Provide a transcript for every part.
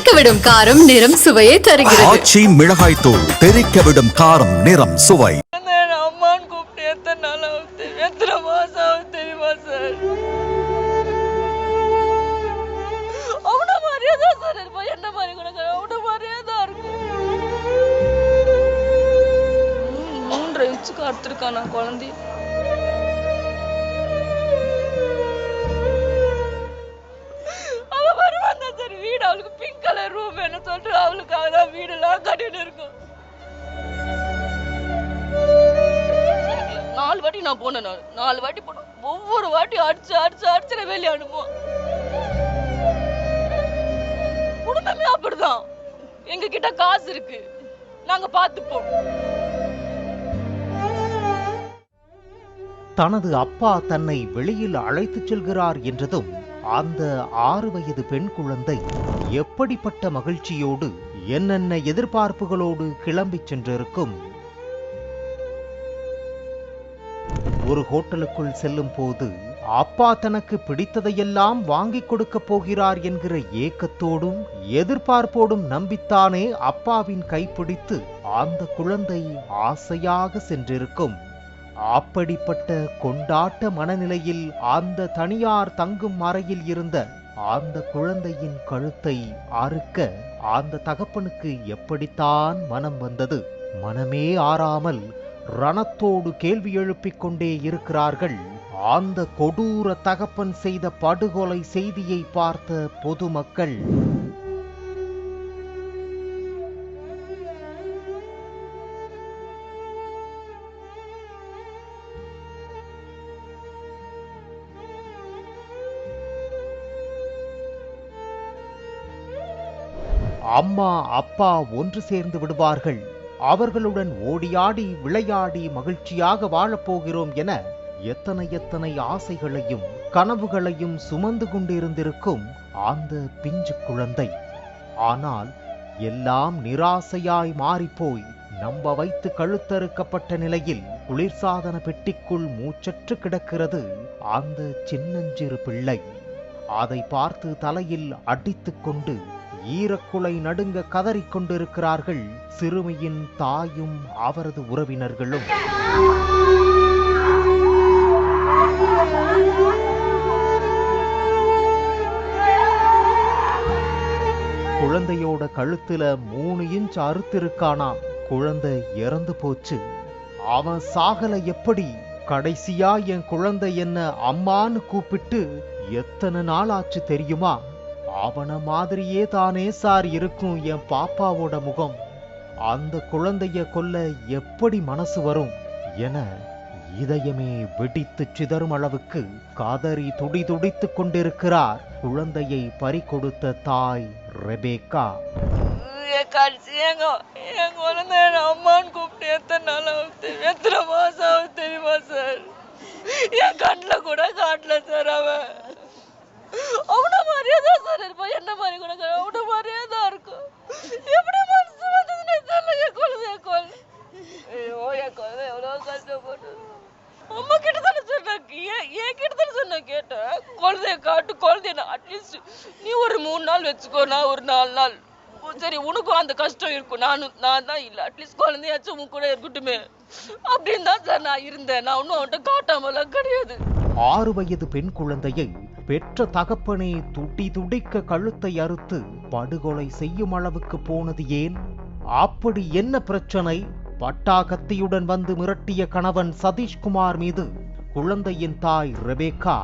தெறிக்கவிடும் காரம் நிறம் சுவையை தருகிறது. ஆச்சி மிளகாய் தூள் தெறிக்க விடும் காரம் நிறம் சுவை. அம்மான்னு கூப்பிட்டு எத்தனை நாள் ஆகுது? எத்தனை மாசம் ஆகுது தெரியுமா சார்? அவன மாதிரியே தான் சார் இருப்பான் என்ன மாதிரி கூட. அவன மாதிரியே தான் இருக்கும். மூன்றரை இன்ச்சுக்கு அறுத்துருக்கான் நான் குழந்தை கலர் ரூம் வேணும் சொல்லிட்டு அவளுக்காக தான் வீடெல்லாம் கட்டிட்டு இருக்கும். நாலு வாட்டி நான் போனேன் நான். நாலு வாட்டி போனேன் ஒவ்வொரு வாட்டி அடிச்சு அடிச்சு அடிச்சு நான் வெளியே அனுப்புவோம் குடும்பமே அப்படிதான். எங்க கிட்ட காசு இருக்கு. நாங்க பாத்துப்போம் தனது அப்பா தன்னை வெளியில் அழைத்துச் செல்கிறார் என்றதும் அந்த ஆறு வயது பெண் குழந்தை எப்படிப்பட்ட மகிழ்ச்சியோடு என்னென்ன எதிர்பார்ப்புகளோடு கிளம்பிச் சென்றிருக்கும்? ஒரு ஹோட்டலுக்குள் செல்லும் போது அப்பா தனக்கு பிடித்ததையெல்லாம் வாங்கிக் கொடுக்கப் போகிறார் என்கிற ஏக்கத்தோடும் எதிர்பார்ப்போடும் நம்பித்தானே அப்பாவின் கைப்பிடித்து அந்த குழந்தை ஆசையாக சென்றிருக்கும். அப்படிப்பட்ட கொண்டாட்ட மனநிலையில் அந்த தனியார் தங்கும் அறையில் இருந்த அந்த குழந்தையின் கழுத்தை அறுக்க அந்த தகப்பனுக்கு எப்படித்தான் மனம் வந்தது? மனமே ஆறாமல் ரணத்தோடு கேள்வி எழுப்பிக் கொண்டே இருக்கிறார்கள். அந்த கொடூர தகப்பன் செய்த படுகொலை செய்தியை பார்த்த பொதுமக்கள் அம்மா அப்பா ஒன்று சேர்ந்து விடுவார்கள். அவர்களுடன் ஓடியாடி விளையாடி மகிழ்ச்சியாக வாழப்போகிறோம் என எத்தனை எத்தனை ஆசைகளையும் கனவுகளையும் சுமந்து கொண்டிருந்திருக்கும் அந்த பிஞ்சு குழந்தை. ஆனால் எல்லாம் நிராசையாய் மாறிப்போய் நம்ப வைத்து கழுத்தறுக்கப்பட்ட நிலையில் குளிர்சாதன பெட்டிக்குள் மூச்சற்று கிடக்கிறது அந்த சின்னஞ்சிறு பிள்ளை. அதை பார்த்து தலையில் அடித்துக் கொண்டு ஈரக்குலை நடுங்க கதறிக் கொண்டிருக்கிறார்கள் சிறுமியின் தாயும் அவரது உறவினர்களும். குழந்தையோட கழுத்துல மூணு இன்ச் அறுத்திருக்கானா குழந்தை இறந்து போச்சு. அவன் சாகல எப்படி? கடைசியா என் குழந்தை என்ன அம்மான்னு கூப்பிட்டு எத்தனை நாள் ஆச்சு தெரியுமா? அவன மாதிரியே தானே சார் இருக்கும் என் பாப்பாவோட முகம். அந்த குழந்தைய கொல்ல எப்படி மனசு வரும் என இதயமே வெடித்து சிதறும் அளவுக்கு காதறி துடி துடித்துக் கொண்டிருக்கிறார் குழந்தையை பறிகொடுத்த தாய் ரெபேக்கா. கடைசி என் அம்மான்னு கூப்பிட்டு எத்தனை நாள் ஆகுது எத்தனை மாசம் ஆகுது தெரியுமா சார் என் கண்ணில் கூட காட்டல சார் அவன் அவன மாதிரியே தான் சார் இருப்பான் என்ன மாதிரி கூட கிடையாது. அவன மாதிரியே தான் இருக்கும் எப்படி மனசு வந்ததுன்னு தெரியல என் குழந்தைய கொல் ஐயோ என் குழந்தை எவ்வளோ கஷ்டப்பட்டு அம்மா கிட்ட தானே சொன்னேன் ஏன் என் கிட்ட தானே சொன்னேன் கேட்டேன் குழந்தைய காட்டு குழந்தைய நான் அட்லீஸ்ட் நீ ஒரு மூணு நாள் வச்சுக்கோ நான் ஒரு நாலு நாள் ஓ, சரி உனக்கும் அந்த கஷ்டம் இருக்கும் நானும் நான் தான் இல்லை. அட்லீஸ்ட் குழந்தையாச்சும் உன் கூட இருக்கட்டுமே. அப்படின்னு தான் சார் நான் இருந்தேன். நான் ஒன்றும் அவன்கிட்ட காட்டாமலாம் கிடையாது. ஆறு வயது பெண் குழந்தையை பெற்ற தகப்பனே துடி துடிக்க கழுத்தை அறுத்து படுகொலை செய்யும் அளவுக்கு போனது ஏன்? அப்படி என்ன பிரச்சனை? பட்டா கத்தியுடன் வந்து மிரட்டிய கணவன் சதீஷ்குமார் மீது குழந்தையின் தாய் ரெபேக்கா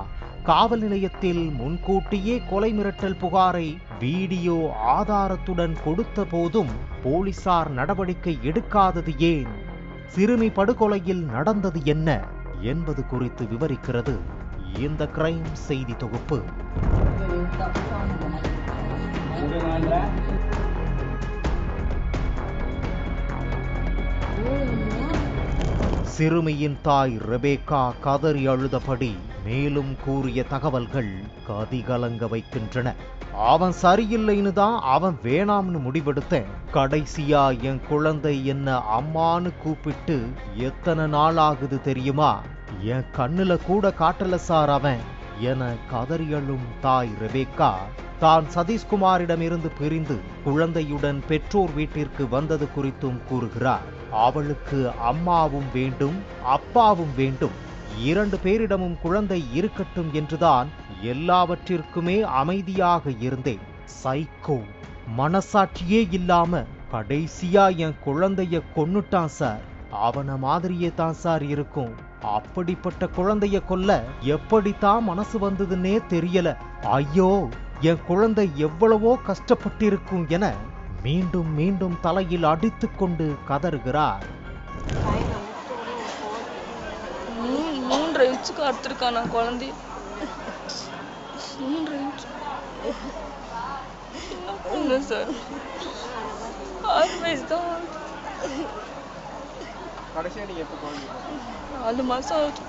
காவல் நிலையத்தில் முன்கூட்டியே கொலை மிரட்டல் புகாரை வீடியோ ஆதாரத்துடன் கொடுத்த போதும் போலீசார் நடவடிக்கை எடுக்காதது ஏன்? சிறுமி படுகொலையில் நடந்தது என்ன? என்பது குறித்து விவரிக்கிறது இந்த கிரைம் செய்தி தொகுப்பு. சிறுமியின் தாய் ரெபேக்கா கதறி அழுதபடி மேலும் கூறிய தகவல்கள் கதிகலங்க வைக்கின்றன. அவன் சரியில்லைன்னு தான் அவன் வேணாம்னு முடிவெடுத்தேன். கடைசியா என் குழந்தை என்ன அம்மான்னு கூப்பிட்டு எத்தனை நாள் ஆகுது தெரியுமா? என் கண்ணுல கூட காட்டல சார் அவன். என கதறியழும் தாய் ரெபேக்கா தான் சதீஷ்குமாரிடமிருந்து பிரிந்து குழந்தையுடன் பெற்றோர் வீட்டிற்கு வந்தது குறித்தும் கூறுகிறார். அவளுக்கு அம்மாவும் வேண்டும் அப்பாவும் வேண்டும். இரண்டு பேரிடமும் குழந்தை இருக்கட்டும் என்றுதான் எல்லாவற்றிற்குமே அமைதியாக இருந்தேன். சைக்கோ மனசாட்சியே இல்லாம கடைசியா என் குழந்தைய கொன்னுட்டான் சார். அவன மாதிரியே தான் சார் இருக்கும். அப்படிப்பட்ட குழந்தைய கொல்ல எப்படித்தான் மனசு வந்ததுன்னே தெரியல. ஐயோ என் குழந்தை எவ்வளவோ கஷ்டப்பட்டிருக்கும் என மீண்டும் மீண்டும் தலையில் அடித்துக்கொண்டு கதறுகிறார். மூன்றரை இன்ச்சுக்கு அறுத்துருக்கான் நான் குழந்தைய. மூன்றரை பண்ண சார்? ஆறு வயசு தான் ஆகுது. நாலு மாசம் ஆகுது.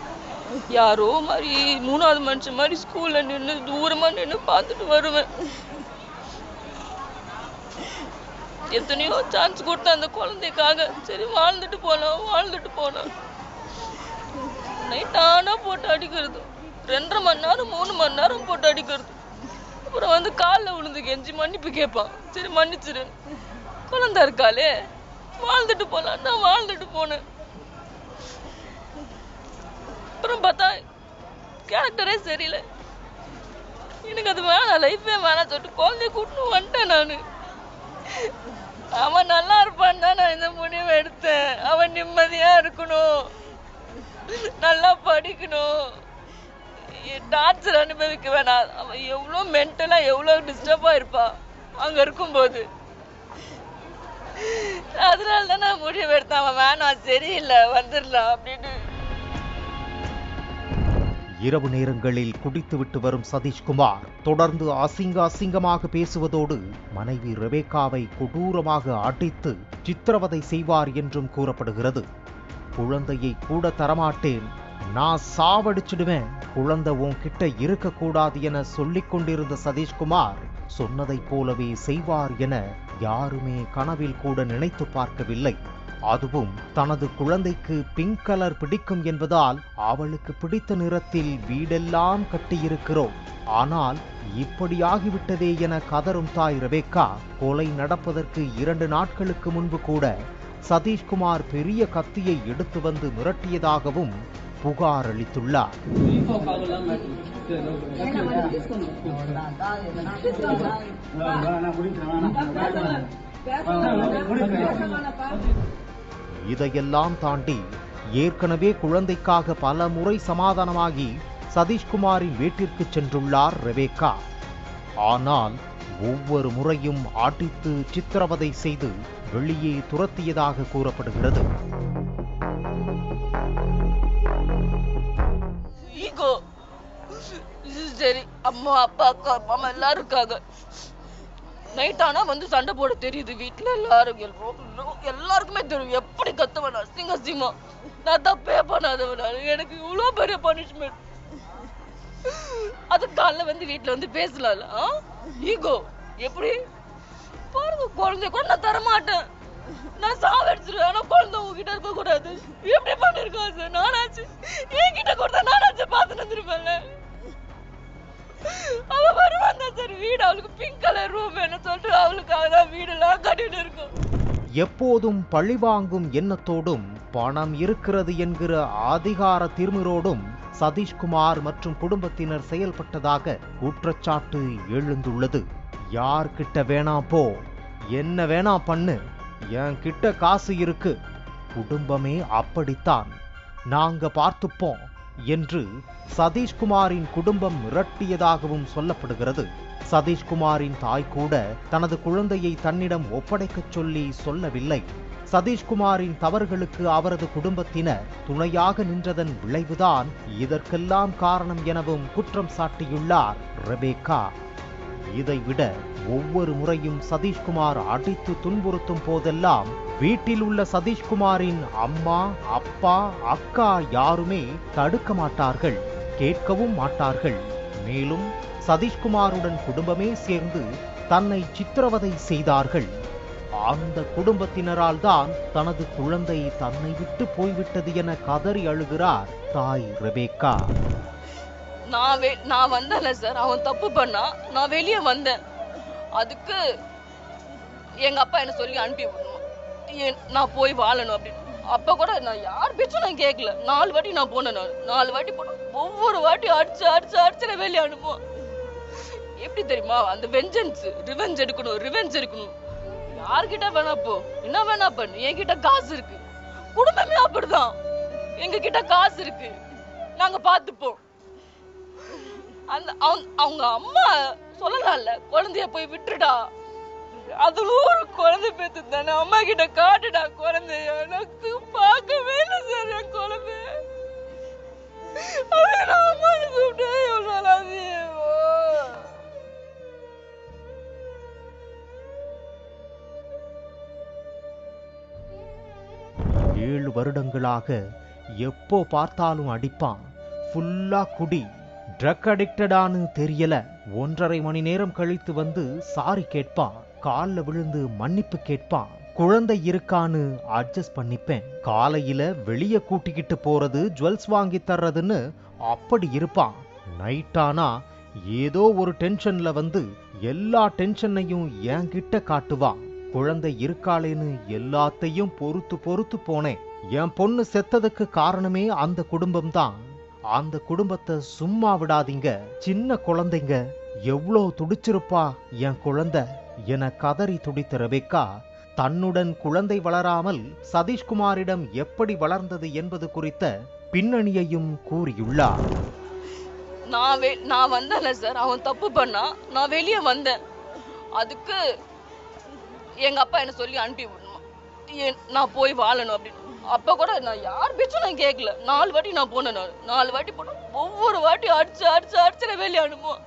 யாரோ மாதிரி மூணாவது மனுஷன் மாதிரி ஸ்கூல்ல நின்று தூரமா நின்று பார்த்துட்டு வருவேன். எத்தனையோ சான்ஸ் கொடுத்தேன் அந்த குழந்தைக்காக. சரி வாழ்ந்துட்டு போனோம் வாழ்ந்துட்டு போனோம் நைட் ஆனால் போட்டு அடிக்கிறது. ரெண்டரை மணி நேரம் மூணு மணி நேரம் போட்டு அடிக்கிறது. அப்புறம் வந்து காலில் விழுந்து கெஞ்சி மன்னிப்பு கேட்பான். சரி மன்னிச்சிரு. குழந்தை இருக்காளே வாழ்ந்துட்டு போலாம். நான் வாழ்ந்துட்டு போனேன். அப்புறம் பார்த்தா கேரக்டரே சரியில்லை. எனக்கு அது வேணாம் லைஃபே வேணாம் சொல்லிட்டு குழந்தைய கூட்டின்னு வந்துட்டேன் நான். அவன் நல்லா இருப்பான் தான் நான் இந்த முடிவை எடுத்தேன். அவன் நிம்மதியா இருக்கணும். நல்லா படிக்கணும். டார்ச்சர் அனுபவிக்க வேணாம். அவன் எவ்வளோ மென்டலாக எவ்வளோ டிஸ்டர்பாக இருப்பான் அங்கே இருக்கும்போது. அதனால தான் நான் முடிவு எடுத்தேன். அவன் வேணாம் சரியில்லை வந்துடலாம் அப்படின்னு. இரவு நேரங்களில் குடித்துவிட்டு வரும் சதீஷ்குமார் தொடர்ந்து அசிங்க அசிங்கமாக பேசுவதோடு மனைவி ரெபேக்காவை கொடூரமாக அடித்து சித்திரவதை செய்வார் என்றும் கூறப்படுகிறது. குழந்தையை கூட தரமாட்டேன். நான் சாவடிச்சிடுவேன். குழந்தை உன்கிட்ட இருக்கக்கூடாது என சொல்லிக் கொண்டிருந்த சதீஷ்குமார் சொன்னதைப் போலவே செய்வார் என யாருமே கனவில் கூட நினைத்து பார்க்கவில்லை. அதுவும் தனது குழந்தைக்கு பிங்க் கலர் பிடிக்கும் என்பதால் அவளுக்கு பிடித்த நிறத்தில் வீடெல்லாம் கட்டியிருக்கிறோம். ஆனால் இப்படியாகிவிட்டதே என கதரும் தாய் ரெபேக்கா கொலை நடப்பதற்கு இரண்டு நாட்களுக்கு முன்பு கூட சதீஷ்குமார் பெரிய கத்தியை எடுத்து வந்து மிரட்டியதாகவும் புகார் அளித்துள்ளார். இதையெல்லாம் தாண்டி ஏற்கனவே குழந்தைக்காக பல முறை சமாதானமாகி சதீஷ்குமாரின் வீட்டிற்கு சென்றுள்ளார் ரெபேக்கா ஆனால் ஒவ்வொரு முறையும் அடித்து சித்திரவதை செய்து வெளியே துரத்தியதாக கூறப்படுகிறது. ஈகோ. சரி அம்மா அப்பா அக்கா மாமா எல்லாரும் இருக்காங்க. நைட் ஆனா வந்து சண்டை போட தெரியுது. வீட்டுல எல்லாரும் எல்லாருக்குமே தெரியும். எப்படி கத்துவேன்? அசிங்க அசிங்கமா. நான் தப்பே பண்ணாதவன்? எனக்கு இவ்வளவு பெரிய பனிஷ்மெண்ட் அது காலைல வந்து வீட்டுல வந்து பேசலாம்ல ஈகோ எப்படி? பாருங்க குழந்தைய கூட நான் தரமாட்டேன். நான் சாவடிச்சிருவேன் ஆனா குழந்தை உங்ககிட்ட இருக்க கூடாது எப்படி பண்ணிருக்கோம் சார்? நானாச்சு. என்கிட்ட கொடுத்தா நானாச்சு பார்த்து வந்துருப்பேன்ல. அவ வருவான் தான் சார். வீடு அவளுக்கு பிங்க் கலர் ரூம் வேணும் சொல்லிட்டு அவளுக்காக தான் வீடெல்லாம் கட்டிட்டு இருக்கும். எப்போதும் பழிவாங்கும் எண்ணத்தோடும் பணம் இருக்கிறது என்கிற அதிகார திருமிரோடும் சதீஷ்குமார் மற்றும் குடும்பத்தினர் செயல்பட்டதாக குற்றச்சாட்டு எழுந்துள்ளது. யார்கிட்ட வேணா போ. என்ன வேணா பண்ணு. என் கிட்ட காசு இருக்கு. குடும்பமே அப்படித்தான். நாங்க பார்த்துப்போம் என்று சதீஷ்குமாரின் குடும்பம் மிரட்டியதாகவும் சொல்லப்படுகிறது. சதீஷ்குமாரின் தாய் கூட தனது குழந்தையை தன்னிடம் ஒப்படைக்கச் சொல்லி சொல்லவில்லை. சதீஷ்குமாரின் தவறுகளுக்கு அவரது குடும்பத்தினர் துணையாக நின்றதன் விளைவுதான் இதற்கெல்லாம் காரணம் எனவும் குற்றம் சாட்டியுள்ளார் ரெபேக்கா. இதைவிட ஒவ்வொரு முறையும் சதீஷ்குமார் அடித்து துன்புறுத்தும் போதெல்லாம் வீட்டில் உள்ள சதீஷ்குமாரின் அம்மா அப்பா அக்கா யாருமே தடுக்க மாட்டார்கள் கேட்கவும் மாட்டார்கள். மேலும் சதீஷ்குமாருடன் குடும்பமே சேர்ந்து தன்னை சித்திரவதை செய்தார்கள். அந்த குடும்பத்தினரால் தான் தனது குழந்தை தன்னை விட்டு போய்விட்டது என கதறி அழுகிறார் தாய் ரெபேக்கா. நான் வெ நான் வந்தேன்ல சார் அவன் தப்பு பண்ணா நான் வெளியே வந்தேன். அதுக்கு எங்க அப்பா என்ன சொல்லி அனுப்பி விடணும். ஏன் நான் போய் வாழணும் அப்படின்னு. அப்ப கூட நான் யார் பேச்சும் நான் கேட்கல நாலு வாட்டி நான் போனேன் நான். நாலு வாட்டி போனேன் ஒவ்வொரு வாட்டி அடிச்சு அடிச்சு அடிச்சு நான் வெளியே அனுப்புவோம் எப்படி தெரியுமா? அந்த வெஞ்சன்ஸ் ரிவெஞ்ச் எடுக்கணும் ரிவெஞ்ச் எடுக்கணும். யார்கிட்ட வேணா போ. என்ன வேணா பண்ணு. என்கிட்ட காசு இருக்கு. குடும்பமே அப்படிதான். எங்க கிட்ட காசு இருக்கு. நாங்க பாத்துப்போம் அந்த அவங்க அவங்க அம்மா சொல்லலாம்ல. குழந்தைய போய் விட்டுடா அதுல ஒரு குழந்தை பேத்து தானே அம்மா கிட்ட காட்டுடா குழந்தைய. எனக்கு பார்க்கவே இல்லை சார் என் குழந்தை அம்மா கூப்பிட்டு அம்மான்னு வருடங்களாக எப்போ பார்த்தாலும் அடிப்பான். ஃபுல்லா குடி. ட்ரக் அடிக்டடான்னு தெரியல. ஒன்றரை மணி நேரம் கழித்து வந்து சாரி கேட்பான். கால்ல விழுந்து மன்னிப்பு கேட்பான். குழந்தை இருக்கான்னு அட்ஜஸ்ட் பண்ணிப்பேன். காலையில வெளிய கூட்டிக்கிட்டு போறது ஜுவல்ஸ் வாங்கி தர்றதுன்னு அப்படி இருப்பான். நைட்டானா ஏதோ ஒரு டென்ஷன்ல வந்து எல்லா டென்ஷனையும் என்கிட்ட காட்டுவான். குழந்தை இருக்காளேன்னு எல்லாத்தையும் பொறுத்து பொறுத்து போனேன். என் பொண்ணு செத்ததுக்கு காரணமே அந்த குடும்பம் தான் அந்த குடும்பத்தை சும்மா விடாதீங்க. சின்ன குழந்தைங்க எவ்வளோ துடிச்சிருப்பா என் குழந்தை என கதறி துடித்த ரெபேக்கா தன்னுடன் குழந்தை வளராமல் சதீஷ்குமாரிடம் எப்படி வளர்ந்தது என்பது குறித்த பின்னணியையும் கூறியுள்ளார். நான் வெ நான் வந்தேன்ல சார் அவன் தப்பு பண்ணா நான் வெளியே வந்தேன். அதுக்கு எங்க அப்பா என்ன சொல்லி அனுப்பி விடணும். ஏன் நான் போய் வாழணும் அப்படின்னு. அப்ப கூட நான் யார் பேச்சும் நான் கேட்கல நாலு வாட்டி நான் போனேன் நான். நாலு வாட்டி போனேன் ஒவ்வொரு வாட்டி அடிச்சு அடிச்சு அடிச்சு நான் வெளியே அனுப்புவோம்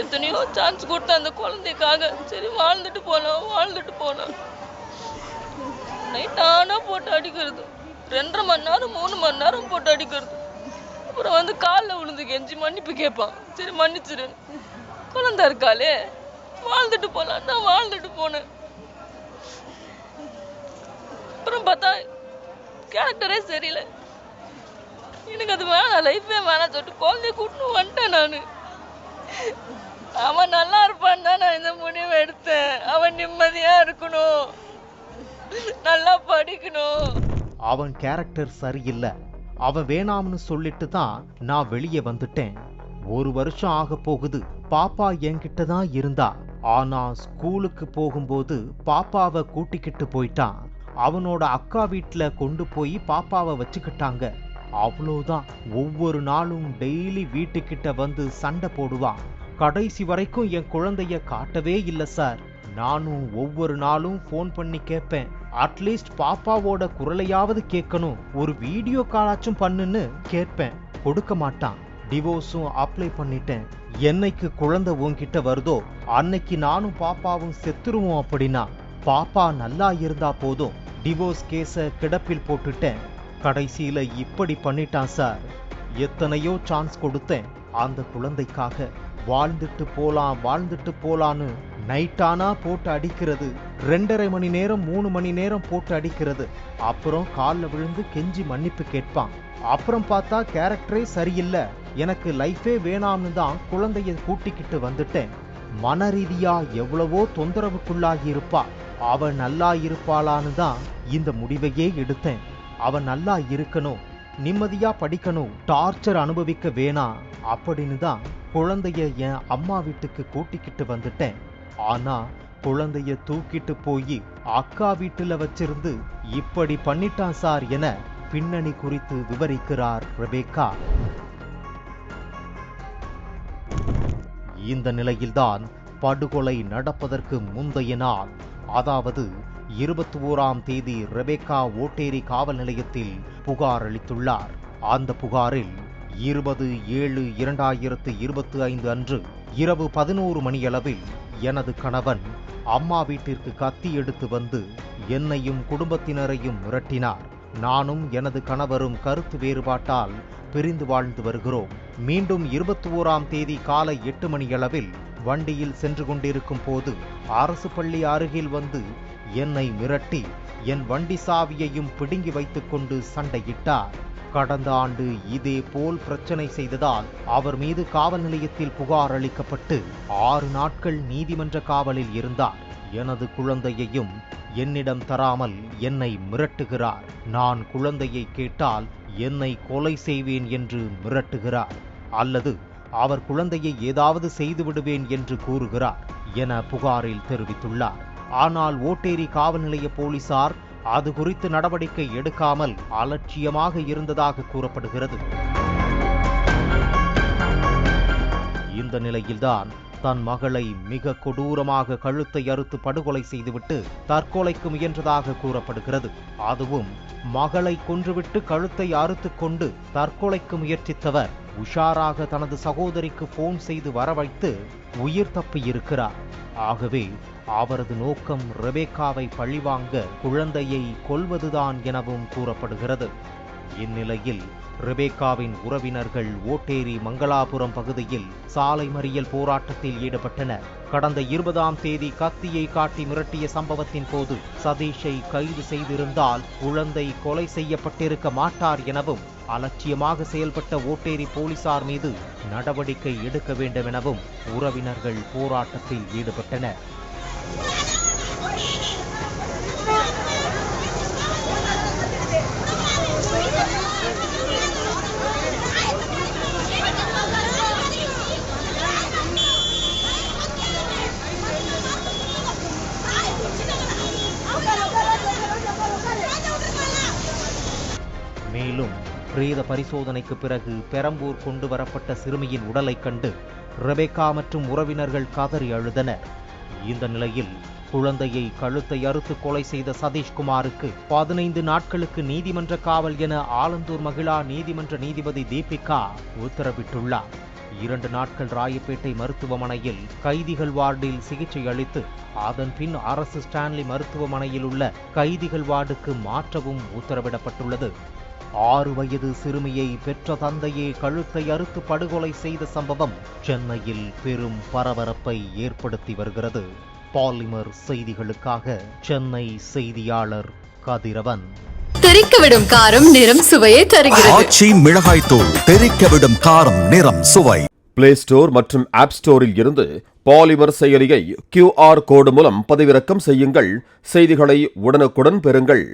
எத்தனையோ சான்ஸ் கொடுத்த அந்த குழந்தைக்காக. சரி வாழ்ந்துட்டு போகலாம் வாழ்ந்துட்டு போலாம். நைட் நானாக போட்டு அடிக்கிறது. ரெண்டரை மணி நேரம் மூணு மணி நேரம் போட்டு அடிக்கிறது. அப்புறம் வந்து காலில் விழுந்து கெஞ்சி மன்னிப்பு கேட்பான். சரி மன்னிச்சிரு. குழந்த இருக்காளே வாழ்ந்துட்டு போகலாம் நான் வாழ்ந்துட்டு போனேன். அப்புறம் பார்த்தா கேரக்டரே சரியில்லை. எனக்கு அது வேணாம் லைஃபே வேணாம் சொல்லிட்டு குழந்தைய கூட்டின்னு வந்துட்டேன் நான். அவன் நல்லா இருப்பான்னு தான் நான் இந்த முடிவை எடுத்தேன். அவன் நிம்மதியா இருக்கணும். நல்லா படிக்கணும். அவன் கேரக்டர் சரியில்லை. அவன் வேணாம்னு சொல்லிட்டு தான் நான் வெளியே வந்துட்டேன். ஒரு வருஷம் ஆக போகுது. பாப்பா என்கிட்ட தான் இருந்தா. ஆனா ஸ்கூலுக்கு போகும்போது பாப்பாவை கூட்டிக்கிட்டு போயிட்டான். அவனோட அக்கா வீட்டில் கொண்டு போய் பாப்பாவை வச்சுக்கிட்டாங்க. அவ்வளோதான் ஒவ்வொரு நாளும் டெய்லி வீட்டுக்கிட்ட வந்து சண்டை போடுவான். கடைசி வரைக்கும் என் குழந்தைய காட்டவே இல்லை சார் நானும் ஒவ்வொரு நாளும் ஃபோன் பண்ணி கேட்பேன். அட்லீஸ்ட் பாப்பாவோட குரலையாவது கேட்கணும். ஒரு வீடியோ காலாச்சும் பண்ணுன்னு கேட்பேன். கொடுக்க மாட்டான். டிவோர்ஸும் அப்ளை பண்ணிட்டேன். என்னைக்கு குழந்தை உன்கிட்ட வருதோ அன்னைக்கு நானும் பாப்பாவும் செத்துருவோம் அப்படின்னா பாப்பா நல்லா இருந்தா போதும். டிவோர்ஸ் கேஸ கிடப்பில் போட்டுட்டேன். கடைசியில இப்படி பண்ணிட்டான் சார். எத்தனையோ சான்ஸ் கொடுத்தேன். அந்த குழந்தைக்காக வாழ்ந்துட்டு போலாம் வாழ்ந்துட்டு போலான்னு நைட்டானா போட்டு அடிக்கிறது. ரெண்டரை மணி நேரம் மூணு மணி நேரம் போட்டு அடிக்கிறது. அப்புறம் காலில் விழுந்து கெஞ்சி மன்னிப்பு கேட்பான். அப்புறம் பார்த்தா கேரக்டரே சரியில்லை. எனக்கு லைஃபே வேணாம்னு தான் குழந்தைய கூட்டிக்கிட்டு வந்துட்டேன். மன ரீதியா எவ்வளவோ தொந்தரவுக்குள்ளாகி இருப்பா. அவ நல்லா இருப்பாளான்னு தான் இந்த முடிவையே எடுத்தேன். அவ நல்லா இருக்கணும் நிம்மதியா படிக்கணும் டார்ச்சர் அனுபவிக்க வேணாம் அப்படின்னு தான் குழந்தைய என் அம்மா வீட்டுக்கு கூட்டிக்கிட்டு வந்துட்டேன். ஆனா குழந்தைய தூக்கிட்டு போய் அக்கா வீட்டுல வச்சிருந்து இப்படி பண்ணிட்டான் சார் என பின்னணி குறித்து விவரிக்கிறார் ரெபேக்கா. இந்த நிலையில்தான் படுகொலை நடப்பதற்கு முந்தைய நாள். அதாவது இருபத்தி ஓராம் தேதி ரெபேக்கா ஓட்டேரி காவல் நிலையத்தில் புகார் அளித்துள்ளார். அந்த புகாரில் இருபது ஏழு இரண்டாயிரத்து இருபத்தி ஐந்து அன்று இரவு பதினோரு மணியளவில் எனது கணவன் அம்மா வீட்டிற்கு கத்தி எடுத்து வந்து என்னையும் குடும்பத்தினரையும் மிரட்டினார். நானும் எனது கணவரும் கருத்து வேறுபாட்டால் பிரிந்து வாழ்ந்து வருகிறோம். மீண்டும் இருபத்தி ஓராம் தேதி காலை எட்டு மணியளவில் வண்டியில் சென்று கொண்டிருக்கும் போது அரசு பள்ளி அருகில் வந்து என்னை மிரட்டி என் வண்டி சாவியையும் பிடுங்கி வைத்துக்கொண்டு சண்டையிட்டார். கடந்த ஆண்டு இதே போல் பிரச்சனை செய்ததால் அவர் மீது காவல் நிலையத்தில் புகார் அளிக்கப்பட்டு ஆறு நாட்கள் நீதிமன்ற காவலில் இருந்தார். எனது குழந்தையையும் என்னிடம் தராமல் என்னை மிரட்டுகிறார். நான் குழந்தையை கேட்டால் என்னை கொலை செய்வேன் என்று மிரட்டுகிறார். அல்லது அவர் குழந்தையை ஏதாவது செய்து விடுவேன் என்று கூறுகிறார் என புகாரில் தெரிவித்துள்ளார். ஆனால் ஓட்டேரி காவல் நிலைய போலீசார் அது குறித்து நடவடிக்கை எடுக்காமல் அலட்சியமாக இருந்ததாக கூறப்படுகிறது. இந்த நிலையில்தான் தன் மகளை மிக கொடூரமாக கழுத்தை அறுத்து படுகொலை செய்துவிட்டு தற்கொலைக்கு முயன்றதாக கூறப்படுகிறது. அதுவும் மகளை கொன்றுவிட்டு கழுத்தை அறுத்து கொண்டு தற்கொலைக்கு முயற்சித்தவர் உஷாராக தனது சகோதரிக்கு போன் செய்து வரவைத்து உயிர் தப்பியிருக்கிறார் ஆகவே அவரது நோக்கம் ரெபேக்காவை பழிவாங்க குழந்தையை கொல்வதுதான் எனவும் கூறப்படுகிறது. இந்நிலையில் ரெபேக்காவின் உறவினர்கள் ஓட்டேரி மங்களாபுரம் பகுதியில் சாலை மறியல் போராட்டத்தில் ஈடுபட்டனர். கடந்த இருபதாம் தேதி கத்தியை காட்டி மிரட்டிய சம்பவத்தின் போது சதீஷை கைது செய்திருந்தால் குழந்தை கொலை செய்யப்பட்டிருக்க மாட்டார் எனவும் அலட்சியமாக செயல்பட்ட ஓட்டேரி போலீசார் மீது நடவடிக்கை எடுக்க வேண்டும் எனவும் உறவினர்கள் போராட்டத்தில் ஈடுபட்டனர். பிரேத பரிசோதனைக்கு பிறகு பெரம்பூர் கொண்டு வரப்பட்ட சிறுமியின் உடலைக் கண்டு ரெபேக்கா மற்றும் உறவினர்கள் கதறி அழுதனர். இந்த நிலையில் குழந்தையை கழுத்தை அறுத்து கொலை செய்த சதீஷ்குமாருக்கு பதினைந்து நாட்களுக்கு நீதிமன்ற காவல் என ஆலந்தூர் மகிழா நீதிமன்ற நீதிபதி தீபிகா உத்தரவிட்டுள்ளார். இரண்டு நாட்கள் ராயப்பேட்டை மருத்துவமனையில் கைதிகள் வார்டில் சிகிச்சை அளித்து அதன் பின் அரசு ஸ்டான்லி மருத்துவமனையில் உள்ள கைதிகள் வார்டுக்கு மாற்றவும் உத்தரவிடப்பட்டுள்ளது. ஆறு வயது சிறுமியை பெற்ற தந்தையே கழுத்தை அறுத்து படுகொலை செய்த சம்பவம் சென்னையில் பெரும் பரபரப்பை ஏற்படுத்தி வருகிறது. பாலிமர் செய்திகளுக்காக சென்னை செய்தியாளர் கதிரவன். தெறிக்கவிடும் காரம் நிறம் சுவையை தருகிறது. ஆச்சி மிளகாய் தூள் காரம் நிறம் சுவை. பிளே ஸ்டோர் மற்றும் ஆப் ஸ்டோரில் இருந்து பாலிமர் செயலியை கியூஆர் கோடு மூலம் பதிவிறக்கம் செய்யுங்கள். செய்திகளை உடனுக்குடன் பெறுங்கள்.